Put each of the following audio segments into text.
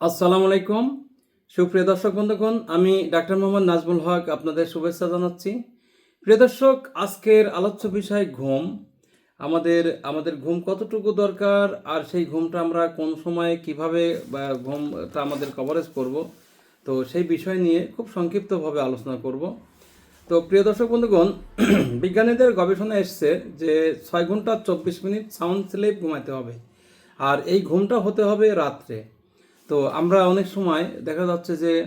আসসালামু আলাইকুম। সুপ্রিয় দর্শক বন্ধুগণ, আমি ডাক্তার মোহাম্মদ নাজমুল হক আপনাদের শুভেচ্ছা জানাচ্ছি। প্রিয় দর্শক, আজকের আলোচ্য বিষয় ঘুম। আমাদের আমাদের ঘুম কতটুকু দরকার আর সেই ঘুমটা আমরা কোন সময়ে কীভাবে ঘুমটা আমাদের কভারেজ করব, তো সেই বিষয় নিয়ে খুব সংক্ষিপ্তভাবে আলোচনা করব। তো প্রিয় দর্শক বন্ধুগণ, বিজ্ঞানীদের গবেষণা এসছে যে ছয় ঘণ্টা চব্বিশ মিনিট সাউন্ড স্লিপ ঘুমাতে হবে। আর এই ঘুমটা হতে হবে রাত্রে। তো আমরা অনেক সময় দেখা যাচ্ছে যে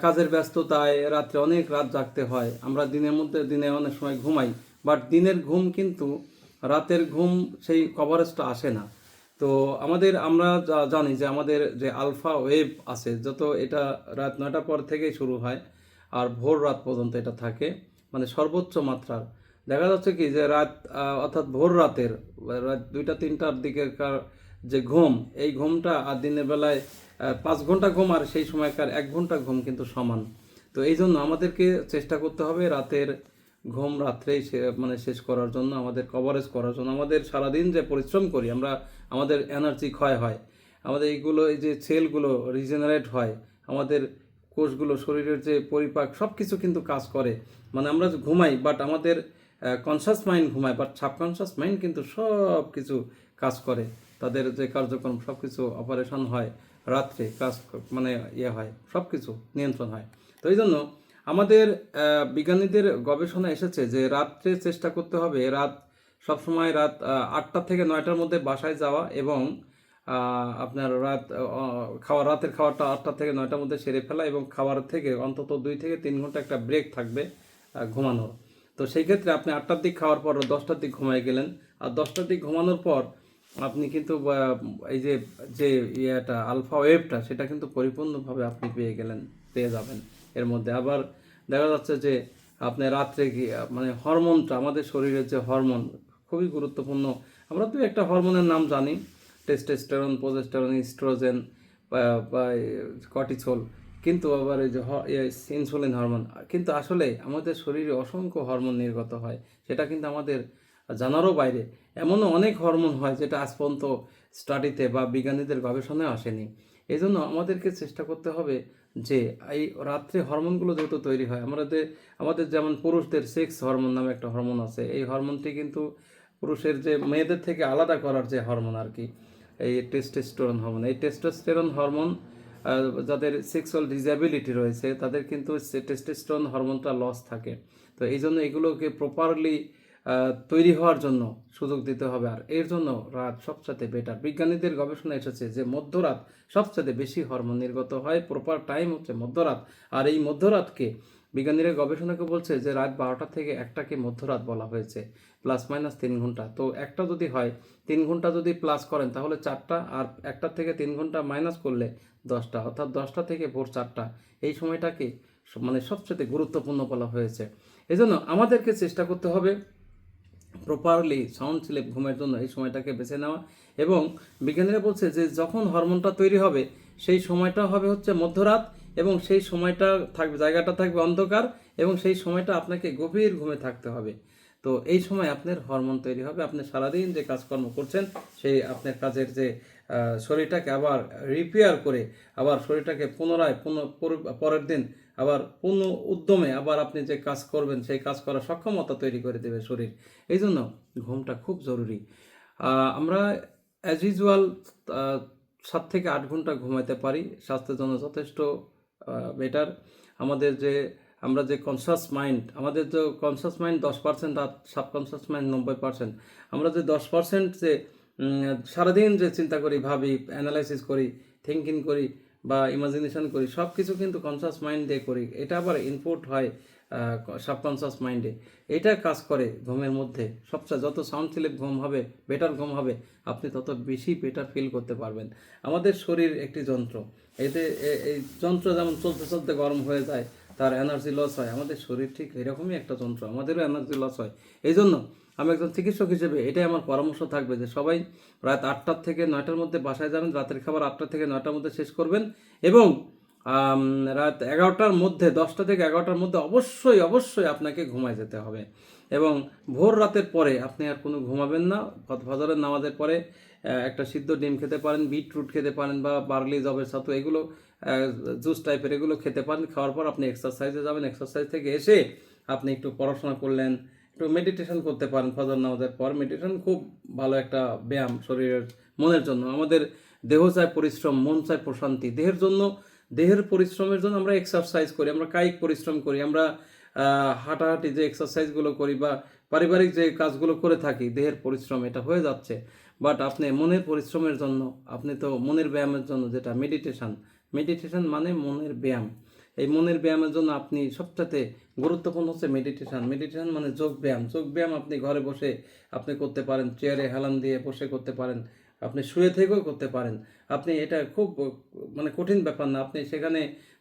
কাজের ব্যস্ততায় রাত্রে অনেক রাত জাগতে হয়। আমরা দিনের মধ্যে দিনে অনেক সময় ঘুমাই বাট দিনের ঘুম কিন্তু রাতের ঘুম সেই কভারেজটা আসে না। তো আমাদের, আমরা যা- জানি যে আমাদের যে আলফা ওয়েভ আছে, যত এটা রাত নয়টার পর থেকেই শুরু হয়, আর ভোর রাত পর্যন্ত এটা থাকে মানে সর্বোচ্চ মাত্রার। দেখা যাচ্ছে কি যে রাত অর্থাৎ ভোর রাতের, রাত দুইটা তিনটার দিকেরকার যে ঘুম, এই ঘুমটা আর দিনের বেলায় পাঁচ ঘণ্টা ঘুম আর সেই সময়কার এক ঘণ্টা ঘুম কিন্তু সমান। তো এই জন্য আমাদেরকে চেষ্টা করতে হবে রাতের ঘুম রাত্রেই মানে শেষ করার জন্য, আমাদের কভারেজ করার জন্য। আমাদের সারাদিন যে পরিশ্রম করি, আমরা, আমাদের এনার্জি ক্ষয় হয়। আমাদের এইগুলো, এই যে সেলগুলো রিজেনারেট হয়, আমাদের কোষগুলো, শরীরের যে পরিপাক সব কিছু কিন্তু কাজ করে। মানে আমরা ঘুমাই বাট আমাদের কনসাস মাইন্ড ঘুমায় বাট সাবকনসাস মাইন্ড কিন্তু সব কিছু কাজ করে। তাদের যে কার্যক্রম সব কিছু অপারেশন হয় রাত্রে, কাজ মানে ইয়ে হয় সব কিছু নিয়ন্ত্রণ হয়। তো এই জন্য আমাদের বিজ্ঞানীদের গবেষণা এসেছে যে রাত্রে চেষ্টা করতে হবে রাত, সবসময় রাত আটটা থেকে নয়টার মধ্যে বাসায় যাওয়া এবং আপনার রাত খাওয়া, রাতের খাওয়াটা আটটা থেকে নয়টার মধ্যে সেরে ফেলা এবং খাওয়ার থেকে অন্তত দুই থেকে তিন ঘণ্টা একটা ব্রেক থাকবে ঘুমানোর। তো সেই ক্ষেত্রে আপনি আটটার দিক খাওয়ার পর দশটার দিক ঘুমাই গেলেন। আর দশটার দিক ঘুমানোর পর আপনি কিন্তু এই যে যে ইয়েটা, আলফা ওয়েভটা সেটা কিন্তু পরিপূর্ণভাবে আপনি পেয়ে গেলেন, পেয়ে যাবেন এর মধ্যে। আবার দেখা যাচ্ছে যে, আপনি রাত্রে কি মানে হরমোনটা, আমাদের শরীরের যে হরমোন, খুবই গুরুত্বপূর্ণ। আমরা তো একটা হরমোনের নাম জানি টেস্টোস্টেরন প্রোজেস্টেরন ইস্ট্রোজেন বা কর্টিসল কিন্তু আবার এই যে ইনসুলিন হরমোন কিন্তু আসলে আমাদের শরীরে অসংখ্য হরমোন নির্গত হয়, সেটা কিন্তু আমাদের জানারও বাইরে। এমনও অনেক হরমোন হয় যেটা আজ পর্যন্ত স্টাডিতে বা বিজ্ঞানীদের গবেষণায় আসেনি। এই জন্য আমাদেরকে চেষ্টা করতে হবে যে এই রাত্রে হরমোনগুলো যেহেতু তৈরি হয়, আমাদের আমাদের যেমন পুরুষদের সেক্স হরমোন নামে একটা হরমোন আছে, এই হরমোনটি কিন্তু পুরুষের যে মেয়েদের থেকে আলাদা করার যে হরমোন আর কি এই টেস্টোস্টেরন হরমোন এই টেস্টোস্টেরন হরমোন যাদের সেক্সুয়াল ডিসএবিলিটি রয়েছে, তাদের কিন্তু টেস্টোস্টেরন হরমোনটা লস থাকে। তো এই জন্য এগুলোকে প্রপারলি তৈরি হওয়ার জন্য সুযোগ দিতে হবে। আর এর জন্য রাত সবচেয়ে বেটার বিজ্ঞানীদের গবেষণা এসেছে যে মধ্যরাত সবচেয়ে বেশি হরমোন নির্গত হয়। প্রপার টাইম হচ্ছে মধ্যরাত। আর এই মধ্যরাতকে বিজ্ঞানীরা গবেষণাকে বলছে যে রাত বারোটা থেকে একটাকে মধ্যরাত বলা হয়েছে প্লাস মাইনাস তিন ঘণ্টা। তো একটা যদি হয়, তিন ঘণ্টা যদি প্লাস করেন, তাহলে চারটা আর একটা থেকে তিন ঘণ্টা মাইনাস করলে দশটা। অর্থাৎ দশটা থেকে ভোর চারটা। এই সময়টাকে মানে সবচেয়ে গুরুত্বপূর্ণ বলা হয়েছে। এজন্য আমাদেরকে চেষ্টা করতে হবে প্রপারলি সাউন্ড স্লিপ ঘুমের জন্য এই সময়টাকে বেছে নেওয়া এবং বিজ্ঞানীরা বলছে যে যখন হরমোনটা তৈরি হবে, সেই সময়টা হবে হচ্ছে মধ্যরাত এবং সেই সময়টা থাকবে, জায়গাটা থাকবে অন্ধকার এবং সেই সময়টা আপনাকে গভীর ঘুমে থাকতে হবে। তো এই সময় আপনার হরমোন তৈরি হবে, আপনি সারাদিন যে কাজকর্ম করছেন, সেই আপনার কাজের যে শরীরটাকে আবার রিপেয়ার করে আবার শরীরটাকে পুনরায় পুনঃ, পর- পরের দিন আবার পূর্ণ উদ্যমে আবার আপনি যে কাজ করবেন, সেই কাজ করার সক্ষমতা তৈরি করে দেবে শরীর। এই জন্য ঘুমটা খুব জরুরি। আমরা অ্যাজ ইউজুয়াল সাত থেকে আট ঘণ্টা ঘুমাইতে পারি। স্বাস্থ্যের জন্য যথেষ্ট বেটার আমাদের যে, আমরা যে কনসাস মাইন্ড আমাদের যে কনসাস মাইন্ড দশ পার্সেন্ট আর সাবকনসাস মাইন্ড নব্বই পার্সেন্ট আমরা যে দশ পার্সেন্ট যে সারাদিন যে চিন্তা করি, ভাবি অ্যানালাইসিস করি থিঙ্কিং করি বা ইমাজিনেশন করি সব কিছু কিন্তু কনসাস মাইন্ড দিয়ে করি। এটা আবার ইনপুট হয় সাবকনসাস মাইন্ডে এটা কাজ করে ঘুমের মধ্যে। সবচেয়ে যত সাউন্ড স্লিপ ঘুম হবে বেটার ঘুম হবে, আপনি তত বেশি বেটার ফিল করতে পারবেন। আমাদের শরীর একটি যন্ত্র। এতে এই যন্ত্র যেমন চলতে চলতে গরম হয়ে যায়, তার এনার্জি লস হয়। আমাদের শরীর ঠিক এরকমই একটা যন্ত্র। আমাদেরও এনার্জি লস হয়। এই জন্য আমি একজন চিকিৎসক হিসেবে এটাই আমার পরামর্শ থাকবে যে সবাই রাত আটটার থেকে নয়টার মধ্যে বাসায় যাবেন, রাতের খাবার আটটা থেকে নয়টার মধ্যে শেষ করবেন এবং রাত এগারোটার মধ্যে, দশটা থেকে এগারোটার মধ্যে অবশ্যই অবশ্যই আপনাকে ঘুমায় যেতে হবে এবং ভোর রাতের পরে আপনি আর কোনো ঘুমাবেন না। ফজরের নামাজের পরে একটা সিদ্ধ ডিম খেতে পারেন, বিটরুট খেতে পারেন বা বার্লি, জবের ছাতু এগুলো জুস টাইপের এগুলো খেতে পারেন। খাওয়ার পর আপনি এক্সারসাইজে যাবেন। এক্সারসাইজ থেকে এসে আপনি একটু পড়াশোনা করলেন একটু মেডিটেশন করতে পারেন, ফজর নামাজের পর। মেডিটেশন খুব ভালো একটা ব্যায়াম শরীরের, মনের জন্য। আমাদের দেহ চায় পরিশ্রম, মন চায় প্রশান্তি। দেহের জন্য, দেহের পরিশ্রমের জন্য আমরা এক্সারসাইজ করি, আমরা কায়িক পরিশ্রম করি, আমরা হাঁটাহাঁটি যে এক্সারসাইজগুলো করি বা পারিবারিক যে কাজগুলো করে থাকি, দেহের পরিশ্রম এটা হয়ে যাচ্ছে। বাট আপনি মনের পরিশ্রমের জন্য, আপনি তো মনের ব্যায়ামের জন্য যেটা মেডিটেশন মেডিটেশান মানে মনের ব্যায়াম। এই মনের ব্যায়ামের জন্য আপনি সবটাতে গুরুত্বপূর্ণ হচ্ছে মেডিটেশন মেডিটেশন মানে যোগ ব্যায়াম। যোগ ব্যায়াম আপনি ঘরে বসে আপনি করতে পারেন চেয়ারে হেলান দিয়ে বসে করতে পারেন, আপনি শুয়ে থেকেও করতে পারেন। আপনি এটা খুব মানে কঠিন ব্যাপার না। আপনি সেখানে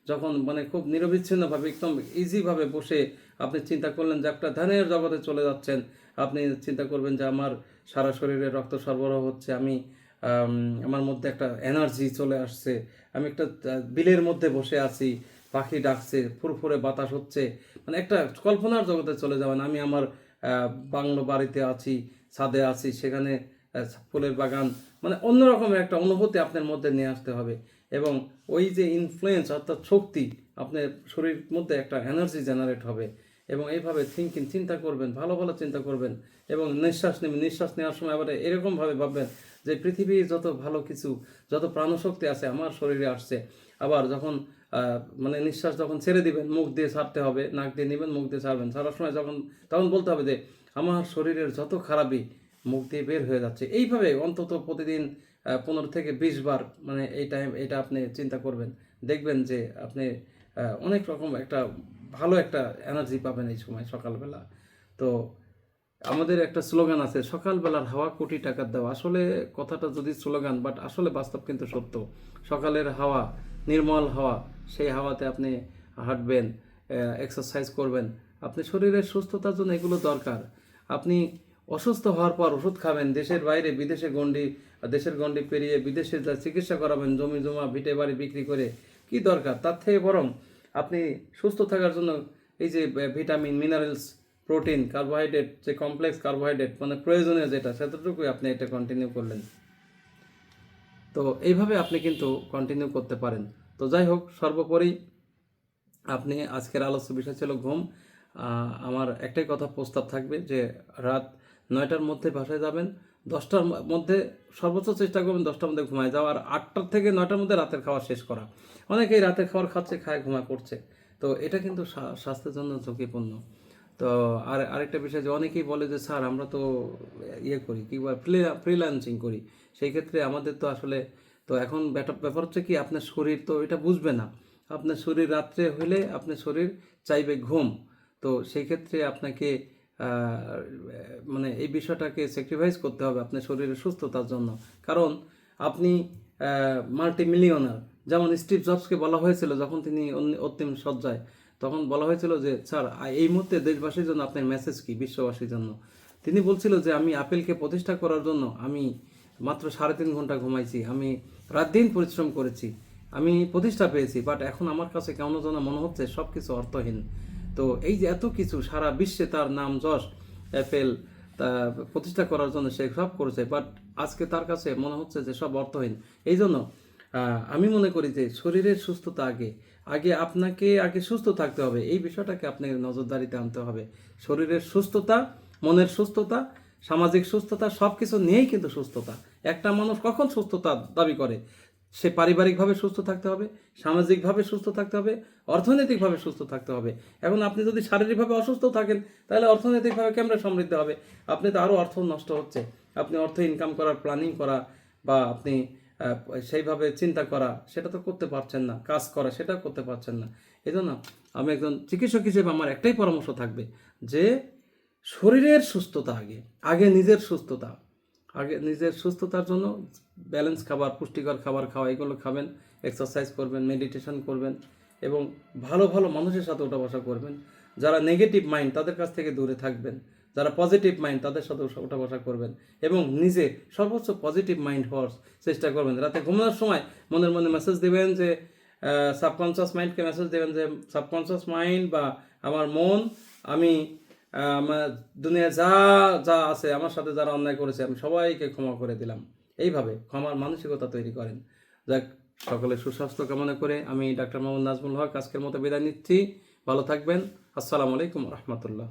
যখন মানে খুব নিরবিচ্ছিন্নভাবে একদম ইজিভাবে বসে আপনি চিন্তা করলেন যে একটা ধ্যানের জগতে চলে যাচ্ছেন, আপনি চিন্তা করবেন যে আমার সারা শরীরে রক্ত সরবরাহ হচ্ছে, আমি আমার মধ্যে একটা এনার্জি চলে আসছে, আমি একটা বিলের মধ্যে বসে আছি পাখি ডাকছে, ফুরফুরে বাতাস হচ্ছে। মানে একটা কল্পনার জগতে চলে যাবেন আমি আমার বাংলো বাড়িতে আছি, ছাদে আছি, সেখানে ফুলের বাগান। মানে অন্যরকমের একটা অনুভূতি আপনার মধ্যে নিয়ে আসতে হবে। এবং ওই যে ইনফ্লুয়েন্স অর্থাৎ শক্তি আপনার শরীর মধ্যে একটা এনার্জি জেনারেট হবে। এবং এইভাবে থিঙ্কিং চিন্তা করবেন, ভালো ভালো চিন্তা করবেন। এবং নিঃশ্বাস নেবেন। নিঃশ্বাস নেওয়ার সময় আবার এরকমভাবে ভাববেন যে পৃথিবীর যত ভালো কিছু, যত প্রাণশক্তি আছে, আমার শরীরে আসছে। আবার যখন মানে নিঃশ্বাস যখন ছেড়ে দিবেন, মুখ দিয়ে ছাড়তে হবে, নাক দিয়ে নেবেন, মুখ দিয়ে ছাড়বেন। ছাড়ার সময় যখন, তখন বলতে হবে যে, আমার শরীরের যত খারাপই মুখ দিয়ে বের হয়ে যাচ্ছে, এইভাবে অন্তত প্রতিদিন পনেরো থেকে বিশ বার মানে এই টাইম এটা আপনি চিন্তা করবেন। দেখবেন যে আপনি অনেক রকম একটা ভালো একটা এনার্জি পাবেন এই সময় সকালবেলা। তো আমাদের একটা স্লোগান আছে, সকালবেলার হাওয়া কোটি টাকার দেওয়া আসলে কথাটা যদি স্লোগান, বাট আসলে বাস্তব কিন্তু সত্য। সকালের হাওয়া, নির্মল হাওয়া, সেই হাওয়াতে আপনি হাঁটবেন এক্সারসাইজ করবেন। আপনি শরীরের সুস্থতার জন্য এগুলো দরকার। আপনি অসুস্থ হওয়ার পর ওষুধ খাবেন, দেশের বাইরে বিদেশে গন্ডি দেশের গন্ডি পেরিয়ে বিদেশে যা চিকিৎসা করাবেন, জমি জমা, ভিটে বাড়ি বিক্রি করে, কি দরকার? তার থেকে বরং আপনি সুস্থ থাকার জন্য এই যে ভিটামিন মিনারেলস প্রোটিন কার্বোহাইড্রেট যে কমপ্লেক্স কার্বোহাইড্রেট মানে প্রয়োজনীয় যেটা, সেতটুকুই আপনি এটা কন্টিনিউ করলেন। তো এইভাবে আপনি কিন্তু কন্টিনিউ করতে পারেন। তো যাই হোক, সর্বোপরি আপনি আজকের আলোচ্য বিষয় ছিল ঘুম। আমার একটাই কথা প্রস্তাব থাকবে যে রাত নয়টার মধ্যে বাসায় যাবেন, দশটার মধ্যে সর্বোচ্চ চেষ্টা করবেন দশটার মধ্যে ঘুমায় যাওয়া, আর আটটার থেকে নয়টার মধ্যে রাতের খাওয়া শেষ করা। অনেকেই রাতের খাবার খাচ্ছে, খায় ঘুমা করছে। তো এটা কিন্তু স্বা- স্বাস্থ্যের জন্য ঝুঁকিপূর্ণ। তো আর আরেকটা বিষয় যে অনেকেই বলে যে, স্যার, আমরা তো ইয়ে করি কি বলে ফ্রিল্যান্সিং করি। সেই ক্ষেত্রে আমাদের তো আসলে, তো এখন ব্যাপার হচ্ছে কি, আপনার শরীর তো এটা বুঝবে না। আপনার শরীর রাত্রে হলে আপনার শরীর চাইবে ঘুম। তো সেই ক্ষেত্রে আপনাকে মানে এই বিষয়টাকে স্যাক্রিফাইস করতে হবে আপনার শরীরের সুস্থতার জন্য। কারণ আপনি মাল্টি মিলিয়নার যেমন স্টিভ জবসকে বলা হয়েছিল যখন তিনি অন্তিম সজ্জায় তখন বলা হয়েছিল যে, স্যার এই মুহূর্তে দেশবাসীর জন্য আপনার মেসেজ কি? বিশ্ববাসীর জন্য? তিনি বলছিল যে, আমি আপেলকে প্রতিষ্ঠা করার জন্য আমি মাত্র সাড়ে তিন ঘণ্টা ঘুমাইছি। আমি রাত দিন পরিশ্রম করেছি। আমি প্রতিষ্ঠা পেয়েছি বাট এখন আমার কাছে কেমন যেন মনে হচ্ছে সব কিছু অর্থহীন। তো এই যে এত কিছু, সারা বিশ্বে তার নাম যশ অ্যাপেল তা প্রতিষ্ঠা করার জন্য সে সব করেছে বাট আজকে তার কাছে মনে হচ্ছে যে সব অর্থহীন। এই জন্য আমি মনে করি যে শরীরের সুস্থতা আগে আগে আপনাকে আগে সুস্থ থাকতে হবে। এই বিষয়টাকে আপনাকে নজরদারিতে আনতে হবে। শরীরের সুস্থতা, মনের সুস্থতা, সামাজিক সুস্থতা সব কিছু নিয়েই কিন্তু সুস্থতা। একটা মানুষ কখন সুস্থতা দাবি করে? সে পারিবারিকভাবে সুস্থ থাকতে হবে, সামাজিকভাবে সুস্থ থাকতে হবে, অর্থনৈতিকভাবে সুস্থ থাকতে হবে। এখন আপনি যদি শারীরিকভাবে অসুস্থ থাকেন, তাহলে অর্থনৈতিকভাবে কেমন সমৃদ্ধ হবে? আপনি তো আরও অর্থ নষ্ট হচ্ছে। আপনি অর্থ ইনকাম করার প্ল্যানিং করা, বা আপনি সেইভাবে চিন্তা করা, সেটা তো করতে পারছেন না, কাজ করা, সেটাও করতে পারছেন না। এই জন্য আমি একজন চিকিৎসক হিসেবে আমার একটাই পরামর্শ থাকবে যে, শরীরের সুস্থতা আগে আগে নিজের সুস্থতা, আগে নিজের সুস্থতার জন্য ব্যালেন্স খাবার, পুষ্টিকর খাবার খাওয়া, এগুলো খাবেন এক্সারসাইজ করবেন মেডিটেশন করবেন এবং ভালো ভালো মানুষের সাথে ওঠা বসা করবেন। যারা নেগেটিভ মাইন্ড তাদের কাছ থেকে দূরে থাকবেন। যারা পজিটিভ মাইন্ড তাদের সাথে ওঠা বসা করবেন এবং নিজে সর্বোচ্চ পজিটিভ মাইন্ড হওয়ার চেষ্টা করবেন। রাতে ঘুমানোর সময় মনের মনে মেসেজ দেবেন যে সাবকনসিয়াস মাইন্ডকে মেসেজ দেবেন যে সাবকনসিয়াস মাইন্ড বা আমার মন, আমি দুনিয়া যা যা আছে, আমার সাথে যারা অন্যায় করেছে, আমি সবাইকে ক্ষমা করে দিলাম। এইভাবে ক্ষমার মানসিকতা তৈরি করেন। যাক, সকলে সুস্বাস্থ্য কামনা করে আমি ডাক্তার মোহাম্মদ নাজমুল হক আজকের মতো বিদায় নিচ্ছি। ভালো থাকবেন। আসসালামু আলাইকুম রহমতুল্লাহ।